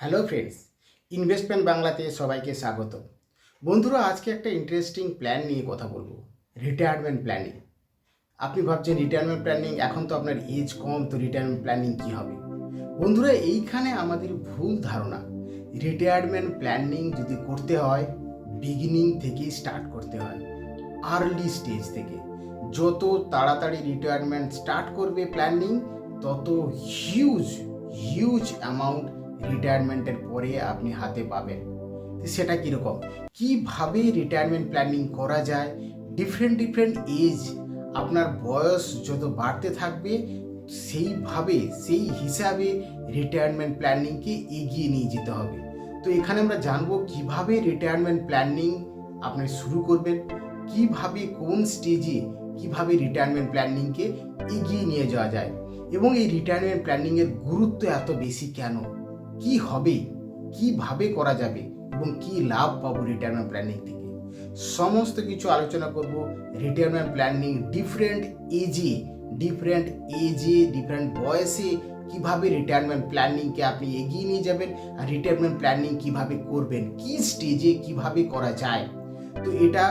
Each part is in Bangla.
হ্যালো ফ্রেন্ডস, ইনভেস্টমেন্ট বাংলাতে সবাইকে স্বাগত বন্ধুরা, আজকে একটা ইন্টারেস্টিং প্ল্যান নিয়ে কথা বলব রিটায়ারমেন্ট প্ল্যানিং আপনি ভাবছেন রিটায়ারমেন্ট প্ল্যানিং এখন তো আপনার এজ কম, তো রিটায়ারমেন্ট প্ল্যানিং কী হবে? বন্ধুরা, এইখানে আমাদের ভুল ধারণা। রিটায়ারমেন্ট প্ল্যানিং যদি করতে হয় বিগিনিং থেকেই স্টার্ট করতে হয় আর্লি স্টেজ থেকে। যত তাড়াতাড়ি রিটায়ারমেন্ট স্টার্ট করবে প্ল্যানিং তত হিউজ হিউজ অ্যামাউন্ট রিটায়ারমেন্টের পরে আপনি হাতে পাবেন। সেটা কীরকম? কীভাবে রিটায়ারমেন্ট প্ল্যানিং করা যায়? ডিফারেন্ট ডিফারেন্ট এজ আপনার বয়স যত বাড়তে থাকবে, সেইভাবে, সেই হিসাবে রিটায়ারমেন্ট প্ল্যানিংকে এগিয়ে নিয়ে যেতে হবে। তো এখানে আমরা জানব কীভাবে রিটায়ারমেন্ট প্ল্যানিং আপনি শুরু করবেন, কীভাবে কোন স্টেজে কীভাবে রিটায়ারমেন্ট প্ল্যানিংকে এগিয়ে নিয়ে যাওয়া যায় এবং এই রিটায়ারমেন্ট প্ল্যানিংয়ের গুরুত্ব এত বেশি কেন? কি হবে? কীভাবে করা যাবে? এবং কি লাভ পাবো রিটায়ারমেন্ট প্ল্যানিং থেকে? সমস্ত কিছু আলোচনা করব। রিটায়ারমেন্ট প্ল্যানিং ডিফারেন্ট এজে ডিফারেন্ট এজে ডিফারেন্ট বয়সে কীভাবে রিটায়ারমেন্ট প্ল্যানিংকে আপনি এগিয়ে নিয়ে যাবেন আর রিটায়ারমেন্ট প্ল্যানিং কীভাবে করবেন? কি স্টেজে কীভাবে করা যায়? তো এটা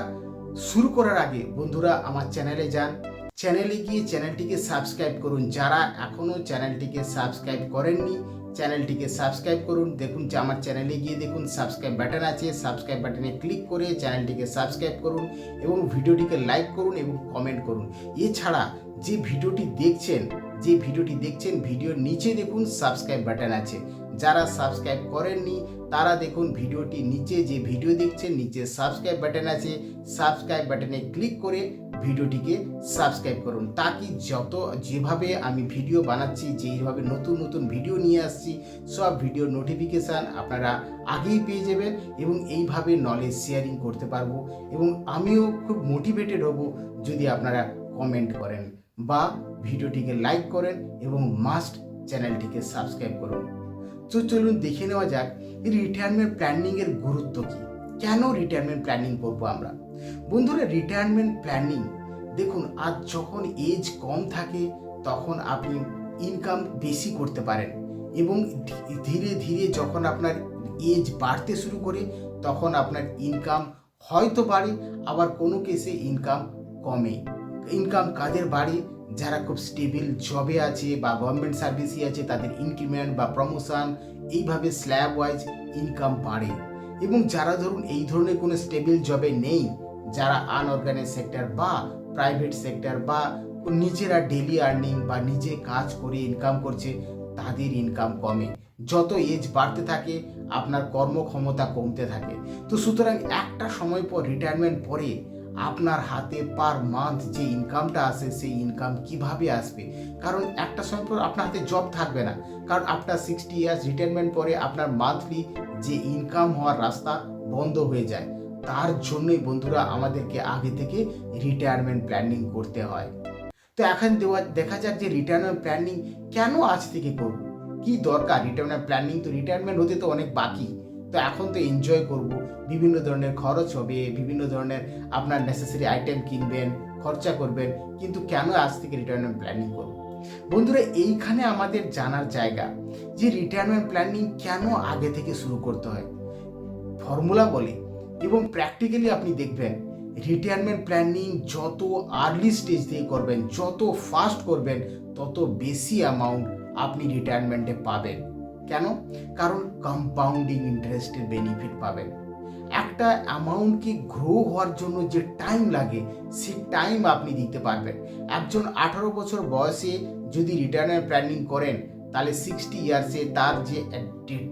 শুরু করার আগে বন্ধুরা আমার চ্যানেলে যান। চ্যানেলে গিয়ে চ্যানেলটিকে সাবস্ক্রাইব করুন। যারা এখনও চ্যানেলটিকে সাবস্ক্রাইব করেননি চ্যানেলটিকে সাবস্ক্রাইব করুন। দেখুন যে আমার চ্যানেলে গিয়ে দেখুন, সাবস্ক্রাইব বাটন আছে, সাবস্ক্রাইব বাটনে ক্লিক করে চ্যানেলটিকে সাবস্ক্রাইব করুন এবং ভিডিওটিকে লাইক করুন এবং কমেন্ট করুন। এছাড়া যে ভিডিওটি দেখছেন, যে ভিডিওটি দেখছেন, ভিডিওর নিচে দেখুন সাবস্ক্রাইব বাটন আছে। যারা সাবস্ক্রাইব করেননি, তারা দেখুন ভিডিওটি নিচে যে ভিডিও দেখছেন, নিচে সাবস্ক্রাইব বাটন আছে। সাবস্ক্রাইব বাটনে ক্লিক করে ভিডিওটিকে সাবস্ক্রাইব করুন তাকি যত যেভাবে আমি ভিডিও বানাচ্ছি, যেইভাবে নতুন নতুন ভিডিও নিয়ে আসছি, সব ভিডিও নোটিফিকেশান আপনারা আগেই পেয়ে যাবেন এবং এইভাবে নলেজ শেয়ারিং করতে পারব এবং আমিও খুব মোটিভেটেড হব যদি আপনারা কমেন্ট করেন বা ভিডিওটিকে লাইক করেন এবং মাস্ট চ্যানেলটিকে সাবস্ক্রাইব করুন। তো চলুন দেখে নেওয়া যাক রিটায়ারমেন্ট প্ল্যানিংয়ের গুরুত্ব কী? কেন রিটায়ারমেন্ট প্ল্যানিং করব আমরা? বন্ধুরা রিটায়ারমেন্ট প্ল্যানিং দেখুন, আজ যখন এজ কম থাকে, তখন আপনি ইনকাম বেশি করতে পারেন এবং ধীরে ধীরে যখন আপনার এজ বাড়তে শুরু করে, তখন আপনার ইনকাম হয়তো বাড়ে, আবার কোনো কেসে ইনকাম কমে। ইনকাম কাদের বাড়ে? যারা খুব স্টেবল জবে আছে বা গভর্নমেন্ট সার্ভিসে আছে, তাদের ইনক্রিমেন্ট বা প্রমোশন এইভাবে স্ল্যাব ওয়াইজ ইনকাম বাড়ে। এবং যারা ধরুন, এই ধরনের কোনো স্টেবল জবে নেই যারা আনঅর্গানাইজ সেক্টর বা প্রাইভেট সেক্টর বা নিজেরা ডেলি আর্নিং বা নিজে কাজ করে ইনকাম করছে, তাদের ইনকাম কমে। যত এজ বাড়তে থাকে, আপনার কর্মক্ষমতা কমতে থাকে। তো সুতরাং একটা সময় পর রিটায়ারমেন্ট পরে আপনার হাতে পার মান্থ যে ইনকামটা আসে সেই ইনকাম কীভাবে আসবে? কারণ একটা সময় পর আপনার হাতে জব থাকবে না। কারণ আপনার সিক্সটি ইয়ার্স রিটায়ারমেন্ট পরে আপনার মান্থলি যে ইনকাম হওয়ার রাস্তা বন্ধ হয়ে যায়। তার জন্যই বন্ধুরা আমাদেরকে আগে থেকে রিটায়ারমেন্ট প্ল্যানিং করতে হয়। তো এখন দেওয়া, দেখা যাক যে রিটায়ারমেন্ট প্ল্যানিং কেন আজ থেকে করব? কি দরকার? রিটায়ারমেন্ট প্ল্যানিং তো রিটায়ারমেন্ট হতে তো অনেক বাকি। তো এখন তো এনজয় করব। বিভিন্ন ধরনের খরচ হবে, বিভিন্ন ধরনের আপনার নেসেসারি আইটেম কিনবেন, খরচা করবেন, কিন্তু কেন আজ থেকে রিটায়ারমেন্ট প্ল্যানিং করব? বন্ধুরা, এইখানে আমাদের জানার জায়গা যে রিটায়ারমেন্ট প্ল্যানিং কেন আগে থেকে শুরু করতে হয়? ফর্মুলা বলে এবং প্র্যাকটিক্যালি আপনি দেখবেন রিটায়ারমেন্ট প্ল্যানিং যত আর্লি স্টেজ থেকে করবেন, যত ফাস্ট করবেন, তত বেশি অ্যামাউন্ট আপনি রিটায়ারমেন্টে পাবেন। কেন? কারণ কম্পাউন্ডিং ইন্টারেস্টের বেনিফিট পাবেন। একটা অ্যামাউন্টকে গ্রো হওয়ার জন্য যে টাইম লাগে, সে টাইম আপনি দিতে পারবেন। একজন আঠারো বছর বয়সে যদি রিটায়ারমেন্ট প্ল্যানিং করেন তাহলে সিক্সটি ইয়ার্সে তার যে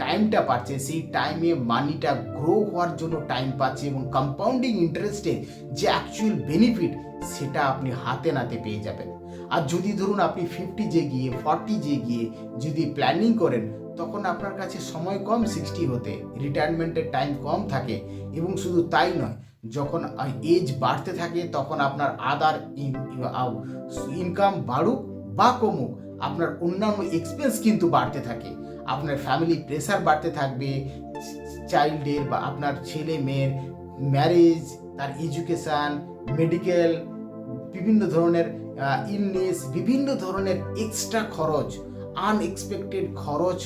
টাইমটা পাচ্ছে, সেই টাইমে মানিটা গ্রো হওয়ার জন্য টাইম পাচ্ছে এবং কম্পাউন্ডিং ইন্টারেস্টে যে অ্যাকচুয়াল বেনিফিট সেটা আপনি হাতে নাতে পেয়ে যাবেন। আর যদি ধরুন আপনি ফিফটি যে গিয়ে ফর্টি যে গিয়ে যদি প্ল্যানিং করেন, তখন আপনার কাছে সময় কম সিক্সটি হতে রিটায়ারমেন্টের টাইম কম থাকে এবং শুধু তাই নয়, যখন এজ বাড়তে থাকে, তখন আপনার আদার ইনকাম বাড়ুক বা কমুক। আপনার অন্যান্য এক্সপেন্স কিন্তু বাড়তে থাকে। আপনার ফ্যামিলি প্রেসার বাড়তে থাকবে চাইল্ডের বা আপনার ছেলে মেয়ের ম্যারেজ তার এডুকেশান মেডিকেল বিভিন্ন ধরনের ইলনেস বিভিন্ন ধরনের এক্সট্রা খরচ আনএক্সপেক্টেড খরচ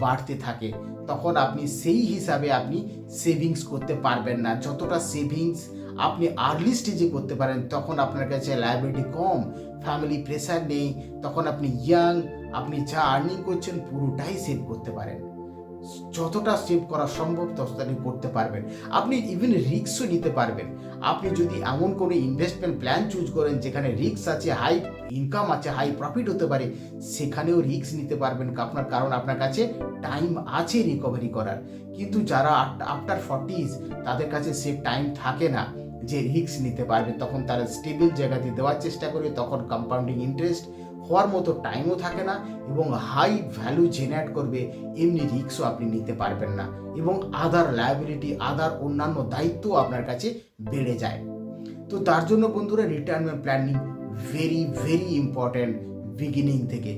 বাড়তে থাকে। তখন আপনি সেই হিসাবে আপনি সেভিংস করতে পারবেন না। যতটা সেভিংস আপনি আর্লি স্টেজে করতে পারেন, তখন আপনার কাছে লাইবিলিটি কম ফ্যামিলি প্রেশার নেই, তখন আপনি ইয়াং আপনি যা আর্নিং করছেন পুরোটাই সেভ করতে পারেন। যতটা সেভ করা সম্ভব ততটাই করতে পারবেন। আপনি ইভেন রিস্কও নিতে পারবেন। আপনি যদি এমন কোনো ইনভেস্টমেন্ট প্ল্যান চুজ করেন, যেখানে রিস্ক আছে হাই ইনকাম আছে হাই প্রফিট হতে পারে, সেখানেও রিস্ক নিতে পারবেন। আপনার কারণ আপনার কাছে টাইম আছে রিকভারি করার। কিন্তু যারা আফটার ফর্টিজ তাদের কাছে সে টাইম থাকে না। যে রিক্স নিতে পারবে, তখন তারা স্টেবল জায়গাতে দেওয়ার চেষ্টা করে তখন কম্পাউন্ডিং ইন্টারেস্ট হওয়ার মতো টাইমও থাকে না এবং হাই ভ্যালু জেনারেট করবে, এমনি রিক্সও আপনি নিতে পারবেন না এবং আদার লায়াবিলিটি আদার অন্যান্য দায়িত্ব আপনার কাছে বেড়ে যায়। তো তার জন্য বন্ধুরা retirement planning very very important beginning থেকে।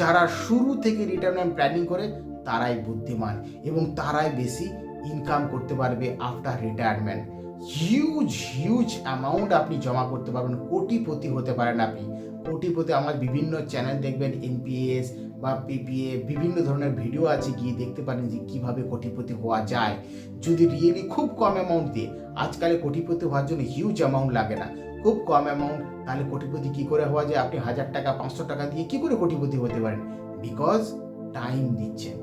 যারা শুরু থেকে রিটায়ারমেন্ট প্ল্যানিং করে, তারাই বুদ্ধিমান এবং তারাই বেশি ইনকাম করতে পারবে after retirement huge huge amount আপনি জমা করতে পারবেন। কোটিপতি হতে পারেন আপনি। কোটিপতি আমার বিভিন্ন চ্যানেল দেখবেন এনপিএস বা পিপিএ বিভিন্ন ধরনের ভিডিও আছে, গিয়ে দেখতে পারেন যে কীভাবে কোটিপতি হওয়া যায়। যদি রিয়েলি খুব কম অ্যামাউন্ট দিয়ে, আজকালে কোটিপতি হওয়ার জন্য হিউজ অ্যামাউন্ট লাগে না। খুব কম অ্যামাউন্ট তাহলে কোটিপতি কী করে হওয়া যায়? আপনি হাজার টাকা, পাঁচশো টাকা দিয়ে কী করে কোটিপতি হতে পারেন? বিকজ টাইম দিচ্ছেন।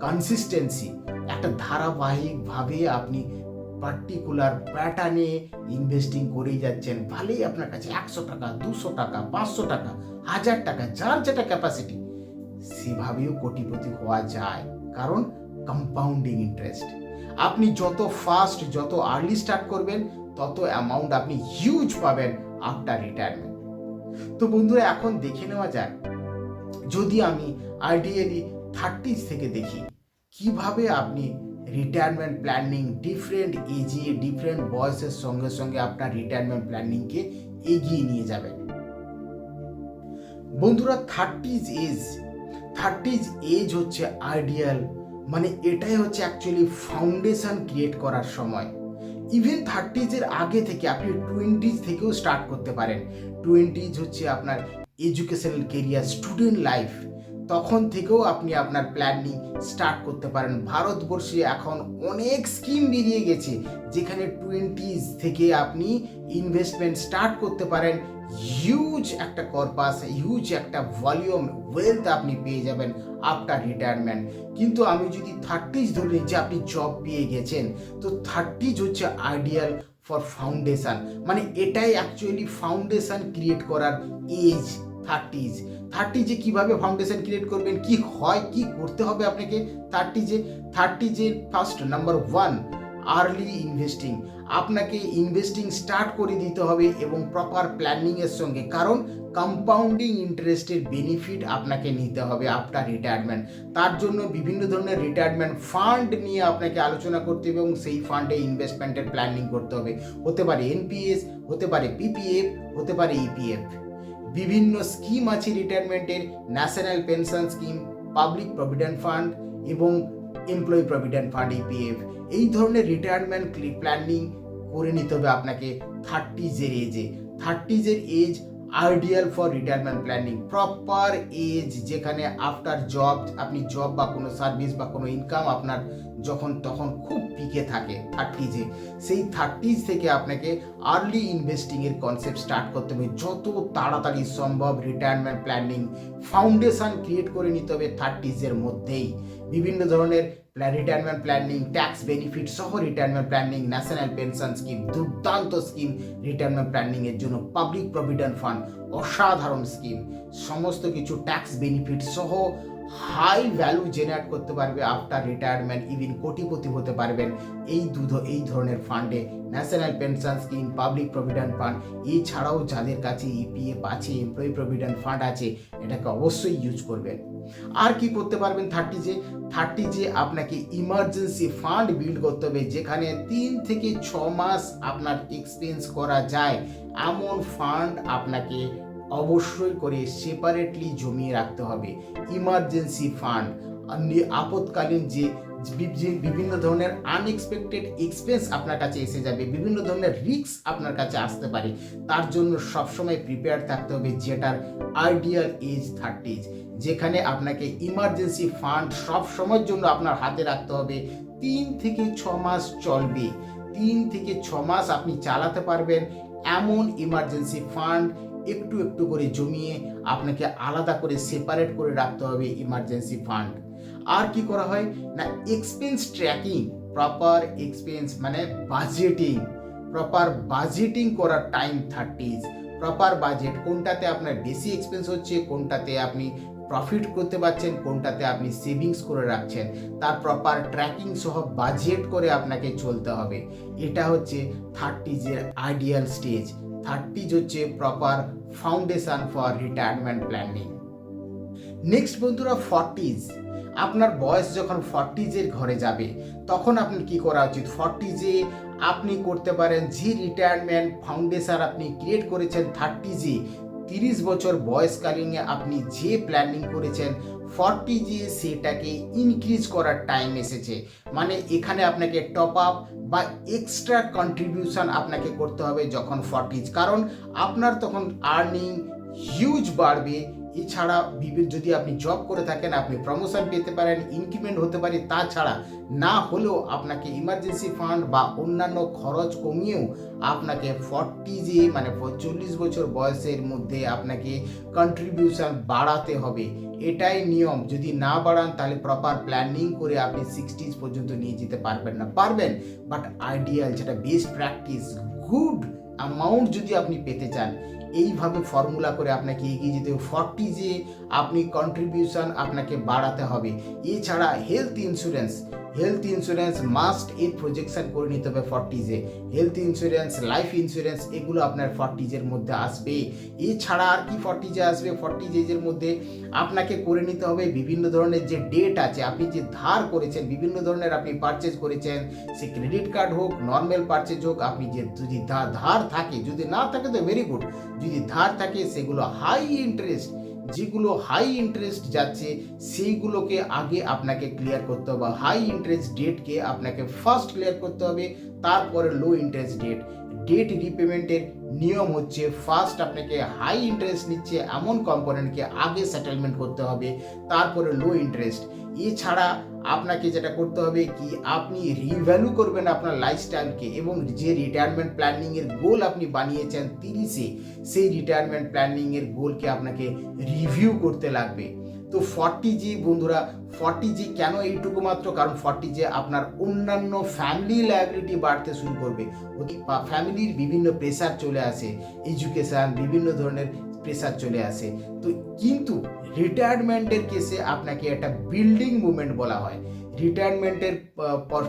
কনসিস্টেন্সি একটা ধারাবাহিকভাবে আপনি পার্টিকুলার প্যাটার্নে ইনভেস্টিং করেই যাচ্ছেন। ভালোই আপনার কাছে একশো টাকা, দুশো টাকা, পাঁচশো টাকা, হাজার টাকা, যার যেটা ক্যাপাসিটি সেভাবেও কোটিপতি হওয়া যায়। কারণ কম্পাউন্ডিং ইন্টারেস্ট আপনি যত ফাস্ট যত আর্লি স্টার্ট করবেন, তত অ্যামাউন্ট আপনি হিউজ পাবেন আফটার রিটায়ারমেন্ট তো বন্ধুরা, এখন দেখে নেওয়া যাক। যদি আমি আইডিয়ালি থার্টিজ থেকে দেখি, কীভাবে আপনি রিটায়ারমেন্ট প্ল্যানিং ডিফারেন্ট এজে ডিফারেন্ট বয়সের সঙ্গে সঙ্গে আপনার রিটায়ারমেন্ট প্ল্যানিংকে এগিয়ে নিয়ে যাবেন। বন্ধুরা থার্টিজ এজ থার্টিজ এজ হচ্ছে আইডিয়াল মানে এটাই হচ্ছে অ্যাকচুয়ালি ফাউন্ডেশন ক্রিয়েট করার সময়। ইভেন থার্টিজের আগে থেকে আপনি টোয়েন্টিজ থেকেও স্টার্ট করতে পারেন। টোয়েন্টিজ হচ্ছে আপনার এডুকেশনাল কেরিয়ার স্টুডেন্ট লাইফ তখন থেকেও আপনি আপনার প্ল্যানিং স্টার্ট করতে পারেন। ভারতবর্ষে এখন অনেক স্কিম বেরিয়ে গেছে, যেখানে টোয়েন্টিজ থেকে আপনি ইনভেস্টমেন্ট স্টার্ট করতে পারেন। হিউজ একটা কর্পাস হিউজ একটা ভলিউম ওয়েলথ আপনি পেয়ে যাবেন আফটার রিটায়ারমেন্ট কিন্তু আমি যদি থার্টিজ ধরে যে আপনি জব পেয়ে গেছেন, তো থার্টিজ হচ্ছে আইডিয়াল ফর ফাউন্ডেশন মানে এটাই অ্যাকচুয়ালি ফাউন্ডেশন ক্রিয়েট করার এজ থার্টিজ থার্টি যে কীভাবে ফাউন্ডেশন ক্রিয়েট করবেন? কি হয়? কি করতে হবে আপনাকে? থার্টি যে first number one early investing আপনাকে ইনভেস্টিং স্টার্ট করে দিতে হবে এবং প্রপার প্ল্যানিংয়ের সঙ্গে। কারণ কম্পাউন্ডিং ইন্টারেস্টের বেনিফিট আপনাকে নিতে হবে আফটার রিটায়ারমেন্ট তার জন্য বিভিন্ন ধরনের রিটায়ারমেন্ট ফান্ড নিয়ে আপনাকে আলোচনা করতে হবে এবং সেই ফান্ডে ইনভেস্টমেন্টের প্ল্যানিং করতে হবে। হতে পারে এনপিএস হতে পারে পিপিএফ হতে পারে ইপিএফ বিভিন্ন স্কিম আছে রিটায়ারমেন্টের national pension scheme public provident fund এবং এমপ্লয়ি প্রভিডেন্ট ফান্ড ইপিএফ এই ধরনের রিটায়ারমেন্ট প্ল্যানিং করে নিতে হবে আপনাকে থার্টিজের এজে থার্টিজের age ideal for retirement planning proper age যেখানে আফটার জব আপনি জব বা কোনো সার্ভিস বা কোনো ইনকাম আপনার যখন তখন খুব পিকে থাকে থার্টিজে সেই থার্টিজ থেকে আপনাকে আর্লি ইনভেস্টিংয়ের কনসেপ্ট স্টার্ট করতে হবে। যত তাড়াতাড়ি সম্ভব রিটায়ারমেন্ট প্ল্যানিং ফাউন্ডেশন ক্রিয়েট করে নিতে হবে থার্টিজের মধ্যেই। বিভিন্ন ধরনের রিটায়ারমেন্ট প্ল্যানিং ট্যাক্স বেনিফিট সহ retirement planning national pension scheme দুর্দান্ত স্কিম রিটায়ারমেন্ট প্ল্যানিংয়ের জন্য পাবলিক প্রভিডেন্ট ফান্ড অসাধারণ স্কিম সমস্ত কিছু ট্যাক্স বেনিফিট সহ হাই ভ্যালু জেনারেট করতে পারবে আফটার রিটায়ারমেন্ট ইভিন কোটিপতি হতে পারবেন। এই দুধ, এই ধরনের ফান্ডে national pension scheme public provident fund এছাড়াও যাদের কাছে ইপিএফ আছে এমপ্লয়ি প্রভিডেন্ট ফান্ড আছে, এটাকে অবশ্যই ইউজ করবেন। আর কি করতে পারবেন থার্টি যে থার্টি যে আপনাকে ইমার্জেন্সি ফান্ড বিল্ড করতে হবে, যেখানে তিন থেকে ছ মাস আপনার এক্সপেন্স করা যায়। এমন ফান্ড আপনাকে অবশ্যই করে সেপারেটলি জমিয়ে রাখতে হবে। ইমার্জেন্সি ফান্ড আপৎকালীন যে বিভিন্ন ধরনের আনএক্সপেক্টেড এক্সপেন্স আপনার কাছে এসে যাবে, বিভিন্ন ধরনের রিস্ক আপনার কাছে আসতে পারে, তার জন্য সবসময় প্রিপেয়ার থাকতে হবে যেটার আইডিয়াল এজ থার্টিজ যেখানে আপনাকে ইমার্জেন্সি ফান্ড সব সময়ের জন্য আপনার হাতে রাখতে হবে। তিন থেকে ছ মাস চলবে, তিন থেকে ছ মাস আপনি চালাতে পারবেন। এমন ইমার্জেন্সি ফান্ড একটু একটু করে জমিয়ে আপনাকে আলাদা করে সেপারেট করে রাখতে হবে ইমার্জেন্সি ফান্ড আর কি করা হয়? না এক্সপেন্স ট্র্যাকিং প্রপার এক্সপেন্স মানে বাজেটিং প্রপার বাজেটিং করার টাইম থার্টিজ প্রপার বাজেট কোনটাতে আপনার বেশি এক্সপেন্স হচ্ছে, কোনটাতে আপনি প্রফিট করতে পারছেন, কোনটাতে আপনি সেভিংস করে রাখছেন। তার প্রপার ট্র্যাকিং সহ বাজেট করে আপনাকে চলতে হবে। এটা হচ্ছে থার্টিজের আইডিয়াল স্টেজ থার্টিজ হচ্ছে proper foundation for retirement planning next বন্ধুরা ফর্টিজ আপনার বয়স যখন ফর্টিজের ঘরে যাবে, তখন আপনি কি করা উচিত? ফর্টিজে আপনি করতে পারেন, যে রিটায়ারমেন্ট ফাউন্ডেশন আপনি ক্রিয়েট করেছেন থার্টিজে তিরিশ বছর বয়সকালীনে আপনি যে প্ল্যানিং করেছেন ফর্টি জি সেটাকে ইনক্রিজ করার টাইম এসেছে। মানে এখানে আপনাকে টপ আপ বা এক্সট্রা কন্ট্রিবিউশন আপনাকে করতে হবে যখন ফর্টিজ কারণ আপনার তখন আর্নিং হিউজ বাড়বে এছাড়া যদি আপনি জব করে থাকেন, আপনি প্রমোশন পেতে পারেন ইনক্রিমেন্ট হতে পারে, তাছাড়া না হলেও আপনাকে ইমার্জেন্সি ফান্ড বা অন্যান্য খরচ কমিয়েও আপনাকে ফর্টি যে মানে চল্লিশ বছর বয়সের মধ্যে আপনাকে কন্ট্রিবিউশন বাড়াতে হবে। এটাই নিয়ম। যদি না বাড়ান, তাহলে প্রপার প্ল্যানিং করে আপনি সিক্সটিজ পর্যন্ত নিয়ে যেতে পারবেন না। পারবেন বাট আইডিয়াল যেটা বেস্ট প্র্যাকটিস গুড অ্যামাউন্ট যদি আপনি পেতে চান এইভাবে ফর্মুলা করে আপনাকে এগিয়ে যেতে হবে। ফর্টি যে আপনি কন্ট্রিবিউশন আপনাকে বাড়াতে হবে। এছাড়া health insurance health insurance must এর প্রজেকশন করে নিতে হবে ফর্টিজে হেলথ ইন্স্যুরেন্স লাইফ ইন্স্যুরেন্স এগুলো আপনার ফর্টিজের মধ্যে আসবে। এছাড়া আর কি ফর্টিজে আসবে? ফর্টিজ এজের মধ্যে আপনাকে করে নিতে হবে বিভিন্ন ধরনের যে ডেট আছে, আপনি যে ধার করেছেন, বিভিন্ন ধরনের আপনি পারচেজ করেছেন, সে ক্রেডিট কার্ড হোক নর্মাল পারচেজ হোক, আপনি যে যদি ধার থাকে, যদি না থাকে তো ভেরি গুড যদি ধার থাকে সেগুলো হাই ইন্টারেস্ট যেগুলো হাই ইন্টারেস্ট যাচ্ছে, সেইগুলোকে আগে আপনাকে ক্লিয়ার করতে হবে। হাই ইন্টারেস্ট ডেটকে আপনাকে ফার্স্ট ক্লিয়ার করতে হবে। তারপরে লো ইন্টারেস্ট ডেট ডেট রিপেমেন্টের নিয়ম হচ্ছে ফার্স্ট আপনাকে হাই ইন্টারেস্ট নিচ্ছে, এমন কম্পোনেন্টকে আগে সেটেলমেন্ট করতে হবে, তারপরে লো ইন্টারেস্ট এছাড়া আপনাকে যেটা করতে হবে কি, আপনি রিভ্যালু করবেন আপনার লাইফস্টাইলকে এবং যে রিটায়ারমেন্ট প্ল্যানিংয়ের গোল আপনি বানিয়েছেন তিরিশে, সেই রিটায়ারমেন্ট প্ল্যানিংয়ের গোলকে আপনাকে রিভিউ করতে লাগবে। তো ফর্টি জি বন্ধুরা ফর্টি জি কেন এইটুকু মাত্র? কারণ ফর্টি জি আপনার অন্যান্য ফ্যামিলি লাইবিলিটি বাড়তে শুরু করবে। ফ্যামিলির বিভিন্ন প্রেশার চলে আসে এডুকেশান বিভিন্ন ধরনের প্রেশার চলে আসে। তো কিন্তু রিটায়ারমেন্টের কেসে আপনাকে একটা বিল্ডিং মুভমেন্ট বলা হয়। রিটায়ারমেন্টের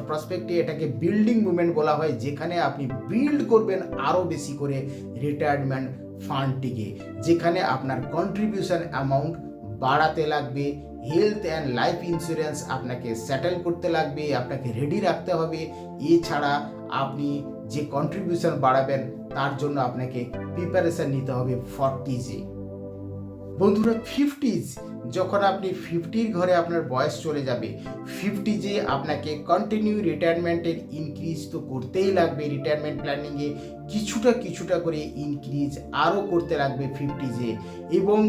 প্রসপেক্টে এটাকে বিল্ডিং মুভমেন্ট বলা হয়, যেখানে আপনি বিল্ড করবেন আরও বেশি করে রিটায়ারমেন্ট ফান্ডটিকে যেখানে আপনার কন্ট্রিবিউশন অ্যামাউন্ট বাড়াতে লাগবে হেলথ অ্যান্ড লাইফ ইন্স্যুরেন্স আপনাকে সেটেল করতে লাগবে, আপনাকে রেডি রাখতে হবে। এছাড়া আপনি যে কন্ট্রিবিউশন বাড়াবেন, তার জন্য আপনাকে প্রিপারেশান নিতে হবে ফর্টিজে বন্ধুরা ফিফটিজ যখন আপনি ফিফটির ঘরে আপনার বয়স চলে যাবে ফিফটি যে আপনাকে কন্টিনিউ রিটায়ারমেন্টের ইনক্রিজ তো করতেই লাগবে। রিটায়ারমেন্ট প্ল্যানিংয়ে কিছুটা কিছুটা করে ইনক্রিজ আরও করতে লাগবে ফিফটি যে এবং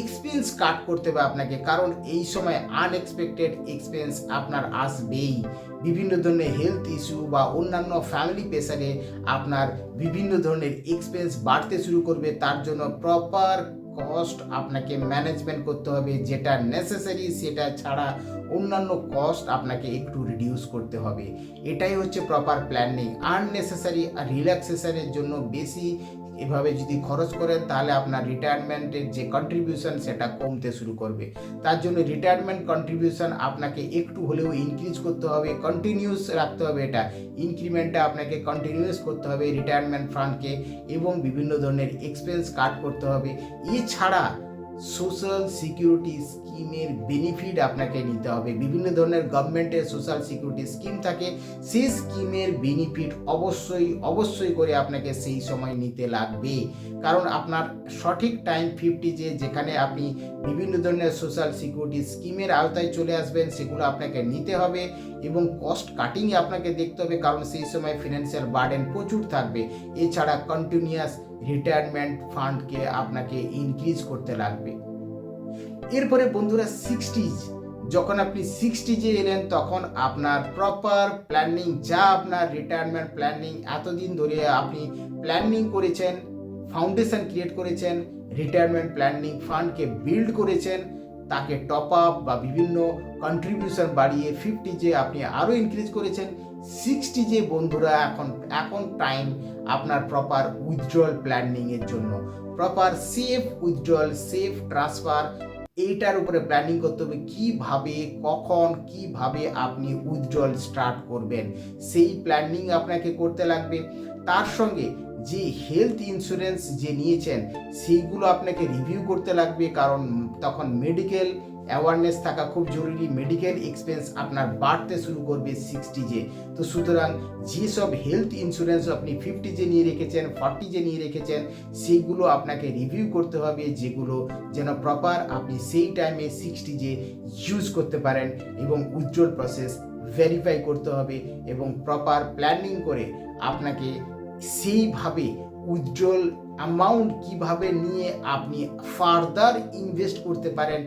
এক্সপেন্স কাট করতে হবে আপনাকে, কারণ এই সময় আনএক্সপেক্টেড এক্সপেন্স আপনার আসবেই। বিভিন্ন ধরনের হেলথ ইস্যু বা অন্যান্য ফ্যামিলি প্রেসারে আপনার বিভিন্ন ধরনের এক্সপেন্স বাড়তে শুরু করবে, তার জন্য প্রপার কস্ট আপনাকে ম্যানেজমেন্ট করতে হবে, যেটা নেসেসারি সেটা ছাড়া অন্যান্য কস্ট আপনাকে একটু রিডিউস করতে হবে। এটাই হচ্ছে প্রপার প্ল্যানিং আননেসেসারি আর রিল্যাক্সেশনের জন্য বেশি এভাবে যদি খরচ করেন, তাহলে আপনার রিটায়ারমেন্টের যে কন্ট্রিবিউশন সেটা কমতে শুরু করবে। তার জন্য রিটায়ারমেন্ট কন্ট্রিবিউশন আপনাকে একটু হলেও ইনক্রিজ করতে হবে কন্টিনিউস রাখতে হবে এটা। ইনক্রিমেন্টটা আপনাকে কন্টিনিউস করতে হবে রিটায়ারমেন্ট ফান্ডকে এবং বিভিন্ন ধরনের এক্সপেন্স কাট করতে হবে। এছাড়া সোশ্যাল সিকিউরিটি স্কিমের বেনিফিট আপনাকে নিতে হবে। বিভিন্ন ধরনের গভর্নমেন্টের সোশ্যাল সিকিউরিটি স্কিম থাকে, সেই স্কিমের বেনিফিট অবশ্যই অবশ্যই করে আপনাকে সেই সময় নিতে লাগবে। কারণ আপনার সঠিক টাইম ফিফটি যে, যেখানে আপনি বিভিন্ন ধরনের সোশ্যাল সিকিউরিটি স্কিমের আওতায় চলে আসবেন, সেগুলো আপনাকে নিতে হবে এবং কস্ট কাটিংয়ে আপনাকে দেখতে হবে, কারণ সেই সময় ফিনান্সিয়াল বার্ডেন প্রচুর থাকবে। এছাড়া কন্টিনিউয়াস রিটায়ারমেন্ট ফান্ডকে আপনাকে ইনক্রিজ করতে লাগবে। এরপরে বন্ধুরা সিক্সটিজ যখন আপনি সিক্সটিজে এলেন, তখন আপনার প্রপার প্ল্যানিং যা আপনার রিটায়ারমেন্ট প্ল্যানিং এতদিন ধরে আপনি প্ল্যানিং করেছেন ফাউন্ডেশন ক্রিয়েট করেছেন রিটায়ারমেন্ট প্ল্যানিং ফান্ডকে বিল্ড করেছেন, তাকে টপ আপ বা বিভিন্ন কন্ট্রিবিউশন বাড়িয়ে ফিফটি যে আপনি আরও ইনক্রিজ করেছেন সিক্সটি যে বন্ধুরা এখন এখন টাইম আপনার প্রপার উইথড্রল প্ল্যানিংয়ের জন্য। Proper safe withdrawal safe transfer এইটার উপরে প্ল্যানিং করতে হবে কীভাবে কখন কীভাবে আপনি উইথড্রল স্টার্ট করবেন। সেই প্ল্যানিং আপনাকে করতে লাগবে। তার সঙ্গে যে হেলথ ইন্স্যুরেন্স যে নিয়েছেন, সেইগুলো আপনাকে রিভিউ করতে লাগবে। কারণ তখন মেডিকেল অ্যাওয়ারনেস থাকা খুব জরুরি মেডিকেল এক্সপেন্স আপনার বাড়তে শুরু করবে সিক্সটি যে তো সুতরাং যেসব হেলথ ইন্স্যুরেন্স আপনি ফিফটি যে নিয়ে রেখেছেন ফর্টি যে নিয়ে রেখেছেন সেইগুলো আপনাকে রিভিউ করতে হবে, যেগুলো যেন প্রপার আপনি সেই টাইমে সিক্সটি যে ইউজ করতে পারেন এবং উজ্জ্বল প্রসেস ভেরিফাই করতে হবে এবং প্রপার প্ল্যানিং করে আপনাকে সেইভাবে উজ্জ্বল অ্যামাউন্ট কীভাবে নিয়ে আপনি ফার্দার ইনভেস্ট করতে পারেন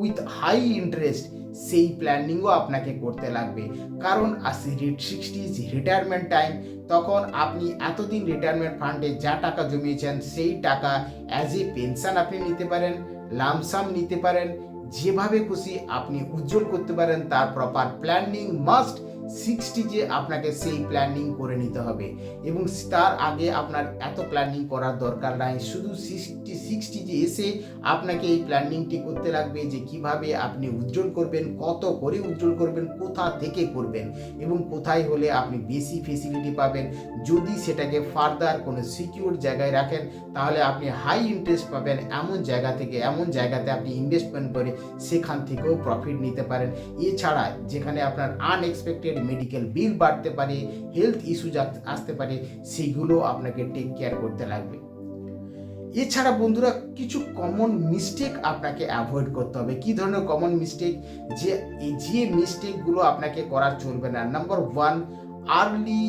উইথ হাই ইন্টারেস্ট সেই প্ল্যানিংও আপনাকে করতে লাগবে। কারণ আসি রেট সিক্সটি রিটায়ারমেন্ট টাইম তখন আপনি এতদিন রিটায়ারমেন্ট ফান্ডে যা টাকা জমিয়েছেন, সেই টাকা অ্যাজ এ পেনশন আপনি নিতে পারেন লামসাম নিতে পারেন, যেভাবে খুশি আপনি উজ্জ্বল করতে পারেন, তার প্রপার প্ল্যানিং মাস্ট সিক্সটি যে আপনাকে সেই প্ল্যানিং করে নিতে হবে এবং তার আগে আপনার এত প্ল্যানিং করার দরকার নাই। শুধু সিক্সটি সিক্সটি যে এসে আপনাকে এই প্ল্যানিংটি করতে লাগবে যে কীভাবে আপনি উজ্জ্বল করবেন, কত করে উজ্জ্বল করবেন, কোথা থেকে করবেন এবং কোথায় হলে আপনি বেশি ফেসিলিটি পাবেন। যদি সেটাকে ফার্দার কোনো সিকিউর জায়গায় রাখেন, তাহলে আপনি হাই ইন্টারেস্ট পাবেন। এমন জায়গা থেকে, এমন জায়গাতে আপনি ইনভেস্টমেন্ট করে সেখান থেকেও প্রফিট নিতে পারেন। এছাড়া যেখানে আপনার আনএক্সপেক্টেড মেডিকেল বিল বাড়তে পারে হেলথ ইস্যু আসতে পারে, সেগুলো আপনাকে টেক কেয়ার করতে লাগবে। এছাড়া বন্ধুরা, কিছু কমন মিস্টেক আপনাকে অ্যাভয়েড করতে হবে। কি ধরনের কমন মিস্টেক যে যে মিস্টেকগুলো আপনাকে করা চলবে না। নাম্বার ওয়ান আর্লি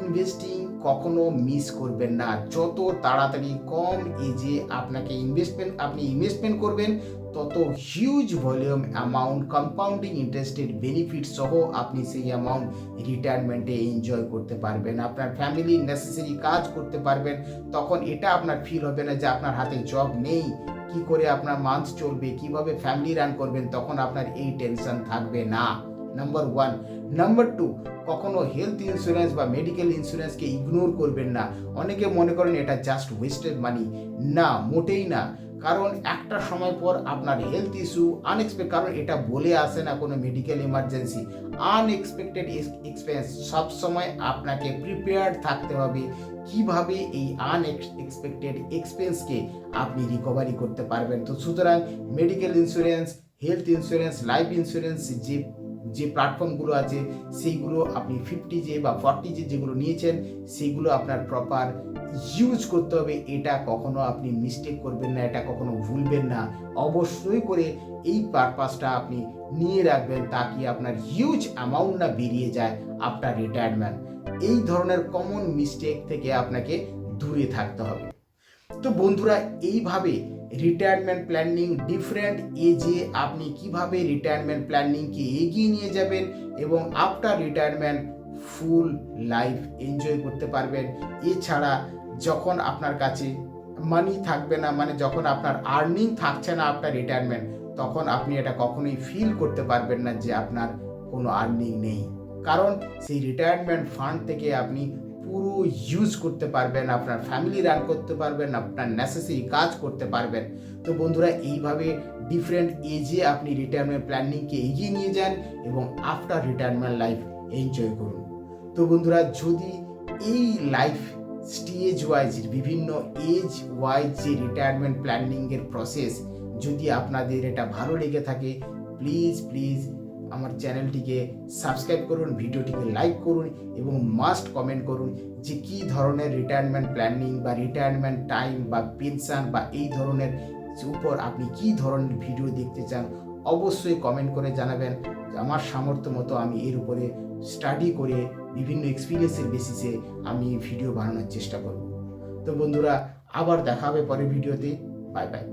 ইনভেস্টিং কখনো মিস করবেন না। যত তাড়াতাড়ি কম এজে আপনাকে ইনভেস্টমেন্ট আপনি ইনভেস্টমেন্ট করবেন তত huge volume amount compounding interested benefit সহ আপনি সেই অ্যামাউন্ট রিটায়ারমেন্টে এনজয় করতে পারবেন। আপনার ফ্যামিলি নেসেসারি কাজ করতে পারবেন। তখন এটা আপনার ফিল হবে না যে আপনার হাতে জব নেই। কি করে আপনার মান্থ চলবে? কীভাবে ফ্যামিলি রান করবেন? তখন আপনার এই টেনশন থাকবে না। নাম্বার ওয়ান নাম্বার টু কখনো হেলথ ইন্স্যুরেন্স বা মেডিকেল ইন্স্যুরেন্সকে ইগনোর করবেন না। অনেকে মনে করেন এটা জাস্ট ওয়েস্টেড মানি না, মোটেই না। কারণ একটা সময় পর আপনার হেলথ ইস্যু আনএক্সপেক্ট কারণ এটা বলে আসে না কোনো মেডিকেল ইমার্জেন্সি আনএক্সপেক্টেড এক্সপেন্স সবসময় আপনাকে প্রিপেয়ার্ড থাকতে হবে কীভাবে এই আনএক্সপেক্টেড এক্সপেন্সকে আপনি রিকভারি করতে পারবেন। তো সুতরাং medical insurance health insurance life insurance যে যে প্ল্যাটফর্মগুলো আছে, সেইগুলো আপনি ফিফটি জে বা ফর্টি যে যেগুলো নিয়েছেন, সেইগুলো আপনার প্রপার ইউজ করতে হবে। এটা কখনো আপনি মিস্টেক করবেন না, এটা কখনো ভুলবেন না। অবশ্যই করে এই পারপাসটা আপনি নিয়ে রাখবেন তাকে আপনার হিউজ অ্যামাউন্ট না বেরিয়ে যায় আফটার রিটায়ারমেন্ট এই ধরনের কমন মিস্টেক থেকে আপনাকে দূরে থাকতে হবে। তো বন্ধুরা, এইভাবে রিটায়ারমেন্ট প্ল্যানিং ডিফারেন্ট এজে আপনি কীভাবে রিটায়ারমেন্ট প্ল্যানিংকে এগিয়ে নিয়ে যাবেন এবং after retirement full life enjoy করতে পারবেন। এছাড়া যখন আপনার কাছে মানি থাকবে না মানে যখন আপনার আর্নিং থাকছে না আপনার রিটায়ারমেন্ট তখন আপনি এটা কখনোই ফিল করতে পারবেন না যে আপনার কোনো আর্নিং নেই। কারণ সেই রিটায়ারমেন্ট ফান্ড থেকে আপনি পুরো ইউজ করতে পারবেন, আপনার ফ্যামিলি রান করতে পারবেন, আপনার নেসেসারি কাজ করতে পারবেন। তো বন্ধুরা, এইভাবে ডিফারেন্ট এজে আপনি রিটায়ারমেন্ট প্ল্যানিংকে এগিয়ে নিয়ে যান এবং আফটার রিটায়ারমেন্ট লাইফ এনজয় করুন। তো বন্ধুরা, যদি এই লাইফ স্টেজ ওয়াইজ বিভিন্ন এজ ওয়াইজ যে রিটায়ারমেন্ট প্ল্যানিংয়ের প্রসেস যদি আপনাদের এটা ভালো লেগে থাকে প্লিজ প্লিজ আমার চ্যানেলটিকে সাবস্ক্রাইব করুন, ভিডিওটিকে লাইক করুন এবং মাস্ট কমেন্ট করুন যে কী ধরনের রিটায়ারমেন্ট প্ল্যানিং বা রিটায়ারমেন্ট টাইম বা পেনশন বা এই ধরনের উপর আপনি কী ধরনের ভিডিও দেখতে চান, অবশ্যই কমেন্ট করে জানাবেন। আমার সামর্থ্য মতো আমি এর উপরে স্টাডি করে বিভিন্ন এক্সপিরিয়েন্সের বেসিসে আমি ভিডিও বানানোর চেষ্টা করব। তো বন্ধুরা, আবার দেখা হবে পরের ভিডিওতে বাই বাই